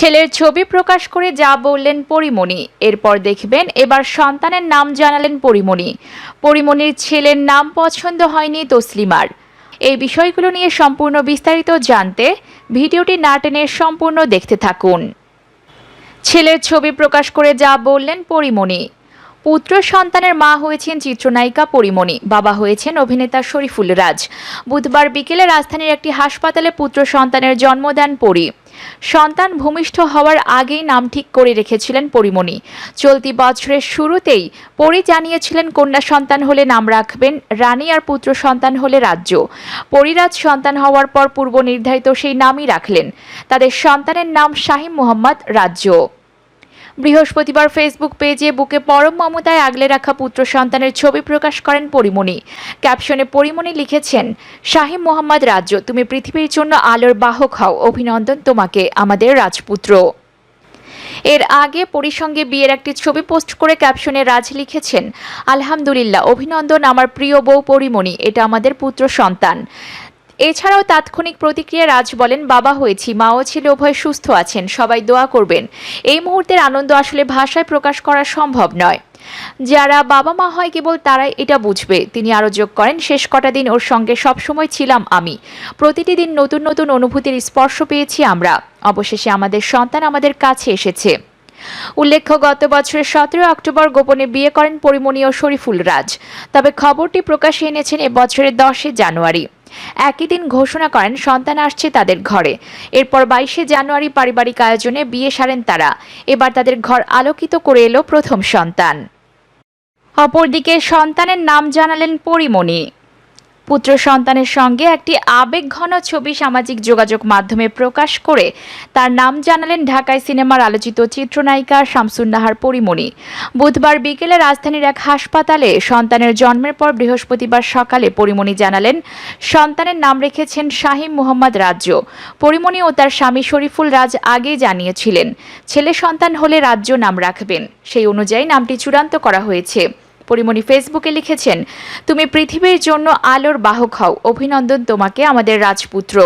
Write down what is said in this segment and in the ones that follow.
ছেলের ছবি প্রকাশ করে যা বললেন পরিমণি। এরপর দেখবেন, এবার সন্তানের নাম জানালেন পরিমণি। পরিমণির ছেলের নাম পছন্দ হয়নি তসলিমার। এই বিষয়গুলো নিয়ে সম্পূর্ণ বিস্তারিত জানতে ভিডিওটি না টেনে সম্পূর্ণ দেখতে থাকুন। ছেলের ছবি প্রকাশ করে যা বললেন পরিমণি। পুত্র সন্তানের মা হয়েছেন চিত্রনায়িকা পরিমণি, বাবা হয়েছেন অভিনেতা শরীফুল রাজ। বুধবার বিকেলে রাজধানীর একটি হাসপাতালে পুত্র সন্তানের জন্ম দেন পরি। সন্তান ভূমিষ্ঠ হওয়ার আগেই নাম ঠিক করে রেখেছিলেন পরিমণি। চলতি বছরের শুরুতেই পরি জানিয়েছিলেন কন্যা সন্তান হলে নাম রাখবেন, রানী আর পুত্র সন্তান হলে রাজ্য। পরিরাজ সন্তান হওয়ার পর পূর্ব নির্ধারিত সেই নামই রাখলেন। তাদের সন্তানের নাম শাহিম মোহাম্মদ, রাজ্য। বৃহস্পতিবার ফেসবুক পেজে বুকে পরম মমতায় আগলে রাখা পুত্র সন্তানের ছবি প্রকাশ করেন পরিমণি। ক্যাপশনে পরিমণি লিখেছেন শাহিম মোহাম্মদ রাজ্য, তুমি পৃথিবীর জন্য আলোর বাহক হও, অভিনন্দন তোমাকে, আমাদের রাজপুত্র। এর আগে পরিসঙ্গে বিয়ের একটি ছবি পোস্ট করে ক্যাপশনে রাজ লিখেছেন, আলহামদুলিল্লাহ, অভিনন্দন আমার প্রিয় বউ পরিমণি, এটা আমাদের পুত্র সন্তান। এছাড়াও তাৎক্ষণিক প্রতিক্রিয়া রাজ বলেন, বাবা হয়েছি, মাও ছিল উভয় সুস্থ আছেন, সবাই দোয়া করবেন। এই মুহূর্তের আনন্দ আসলে ভাষায় প্রকাশ করা সম্ভব নয়। যারা বাবা মা হয়, কেবল তারাই এটা বুঝবে। তিনি আরও যোগ করেন, শেষ কটা দিন ওর সঙ্গে সবসময় ছিলাম আমি। প্রতিটি দিন নতুন নতুন অনুভূতির স্পর্শ পেয়েছি আমরা। অবশেষে আমাদের সন্তান আমাদের কাছে এসেছে। উল্লেখ্য, গত বছরের সতেরো অক্টোবর গোপনে বিয়ে করেন পরিমণি ও শরীফুল রাজ। তবে খবরটি প্রকাশে এনেছেন এবছরের দশই জানুয়ারি। একই দিন ঘোষণা করেন, সন্তান আসছে তাদের ঘরে। এরপর বাইশে জানুয়ারি পারিবারিক আয়োজনে বিয়ে সারেন তারা। এবার তাদের ঘর আলোকিত করে এলো প্রথম সন্তান। অপরদিকে সন্তানের নাম জানালেন পরিমণি। পুত্র সন্তানের সঙ্গে একটি আবেগঘন ছবি সামাজিক যোগাযোগ মাধ্যমে প্রকাশ করে তার নাম জানালেন ঢাকায় সিনেমার আলোচিত চিত্রনায়িকা শামসুন্নাহার পরিমণি। বুধবার বিকেলে রাজধানীর এক হাসপাতালে সন্তানের জন্মের পর বৃহস্পতিবার সকালে পরিমণি জানালেন, সন্তানের নাম রেখেছেন শাহিম মোহাম্মদ রাজ্য। পরিমণি ও তার স্বামী শরীফুল রাজ আগেই জানিয়েছিলেন, ছেলে সন্তান হলে রাজ্য নাম রাখবেন। সেই অনুযায়ী নামটি চূড়ান্ত করা হয়েছে। পরিমণি ফেসবুকে লিখেছেন, তুমি পৃথিবীর জন্য আলোর বাহক হও। অভিনন্দন তোমাকে, আমাদের রাজপুত্র।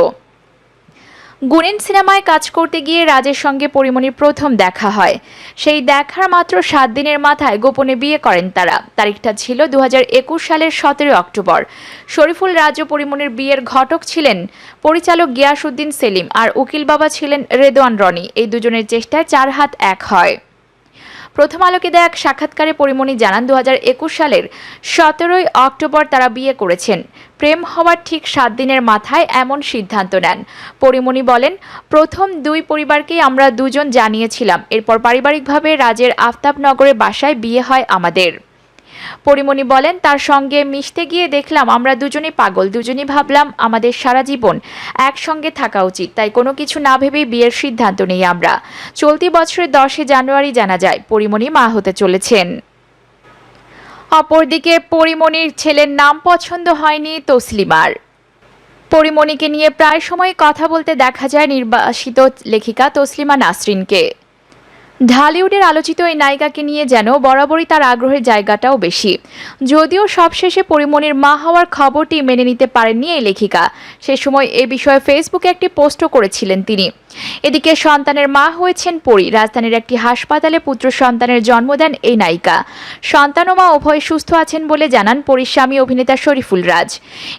গুণিন সিনেমায় কাজ করতে গিয়ে রাজের সঙ্গে পরিমণির প্রথম দেখা হয়। সেই দেখার মাত্র সাত দিনের মাথায় গোপনে বিয়ে করেন তারা। তারিখটা ছিল দু হাজার একুশ সালের সতেরো অক্টোবর। শরীফুল রাজ ও পরিমণির বিয়ের ঘটক ছিলেন পরিচালক গিয়াসউদ্দিন সেলিম আর উকিল বাবা ছিলেন রেদওয়ান রনি। এই দুজনের চেষ্টায় চার হাত এক হয়। প্রথম আলোকে দেয়া এক সাক্ষাৎকারে পরিমণি জানান দু হাজার একুশ সালের সতেরোই অক্টোবর তারা বিয়ে করেছেন। প্রেম হওয়ার ঠিক সাত দিনের মাথায় এমন সিদ্ধান্ত নেন। পরিমণি বলেন, প্রথম দুই পরিবারকেই আমরা দুজন জানিয়েছিলাম। এরপর পারিবারিকভাবে রাজের আফতাবনগরে বাসায় বিয়ে হয় আমাদের। পরিমণি বলেন, তার সঙ্গে মিশতে গিয়ে দেখলাম আমরা দুজনেই পাগল, দুজনেই ভাবলাম আমাদের সারা জীবন একসঙ্গে থাকা উচিত। তাই কোনো কিছু না ভেবেই বিয়ের সিদ্ধান্ত নেই আমরা। চলতি বছরের দশে জানুয়ারি জানা যায়, পরিমণি মা হতে চলেছেন। অপরদিকে পরিমণির ছেলের নাম পছন্দ হয়নি তসলিমার। পরিমণিকে নিয়ে প্রায় সময় কথা বলতে দেখা যায় নির্বাসিত লেখিকা তসলিমা নাসরিনকে। ঢালিউডের আলোচিত এই নায়িকাকে নিয়ে যেন বরাবরই তার আগ্রহের জায়গাটাও বেশি। যদিও সবশেষে পরিমণির মা হওয়ার খবরটি মেনে নিতে পারেননি এই লেখিকা। সে সময় এ বিষয়ে ফেসবুকে একটি পোস্টও করেছিলেন তিনি। এদিকে সন্তানের মা হয়েছেন পরি। রাজধানীর একটি হাসপাতালে পুত্র সন্তানের জন্ম দেন এই নায়িকা। সন্তান ও মা উভয় সুস্থ আছেন বলে জানান পরির স্বামী অভিনেতা শরীফুল রাজ।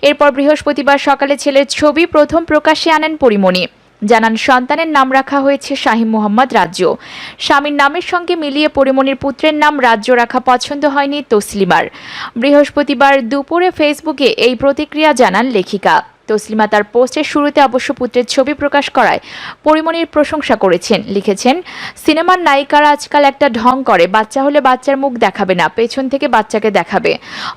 এরপর বৃহস্পতিবার সকালে ছেলের ছবি প্রথম প্রকাশ্যে আনেন পরিমণি জানান, সন্তানের নাম রাখা হয়েছে শাহিম মোহাম্মদ রাজ্য। স্বামীর নামের সঙ্গে মিলিয়ে পরিমণির পুত্রের নাম রাজ্য রাখা পছন্দ হয়নি তসলিমার। বৃহস্পতিবার দুপুরে ফেসবুকে এই প্রতিক্রিয়া জানান লেখিকা। তসলিমা তার পোস্টের শুরুতে অবশ্য পুত্রের ছবি প্রকাশ করায় পরিমণির প্রশংসা করেছেন। লিখেছেন, সিনেমার নায়িকারা আজকাল একটা ঢং করে, বাচ্চা হলে বাচ্চার মুখ দেখাবে না, পেছন থেকে বাচ্চাকে দেখাবে,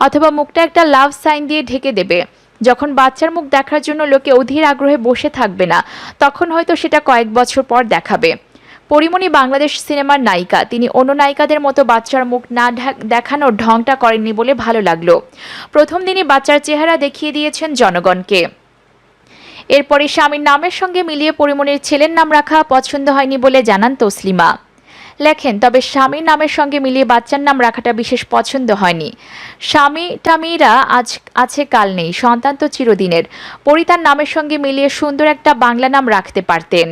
অথবা মুখটা একটা লাভ সাইন দিয়ে ঢেকে দেবে। যখন বাচ্চার মুখ দেখার জন্য লোকে অধীর আগ্রহে বসে থাকবে না, তখন হয়তো সেটা কয়েক বছর পর দেখাবে। পরিমণি বাংলাদেশ সিনেমার নায়িকা, তিনি অন্য নায়িকাদের মতো বাচ্চার মুখ না দেখানোর ঢংটা করেননি বলে ভালো লাগল। প্রথম দিনই বাচ্চার চেহারা দেখিয়ে দিয়েছেন জনগণকে। এরপরে স্বামীর নামের সঙ্গে মিলিয়ে পরিমণির ছেলের নাম রাখা পছন্দ হয়নি বলে জানান তসলিমা। লেখেন, তবে স্বামীর নামের সঙ্গে মিলিয়ে বাচ্চার নাম রাখাটা বিশেষ পছন্দ হয়নি। স্বামী টামিরা আজ, আছে কাল নেই, সন্তান তো চিরদিনের। পরিতার নামের সঙ্গে মিলিয়ে সুন্দর একটা বাংলা নাম রাখতে পারতেন।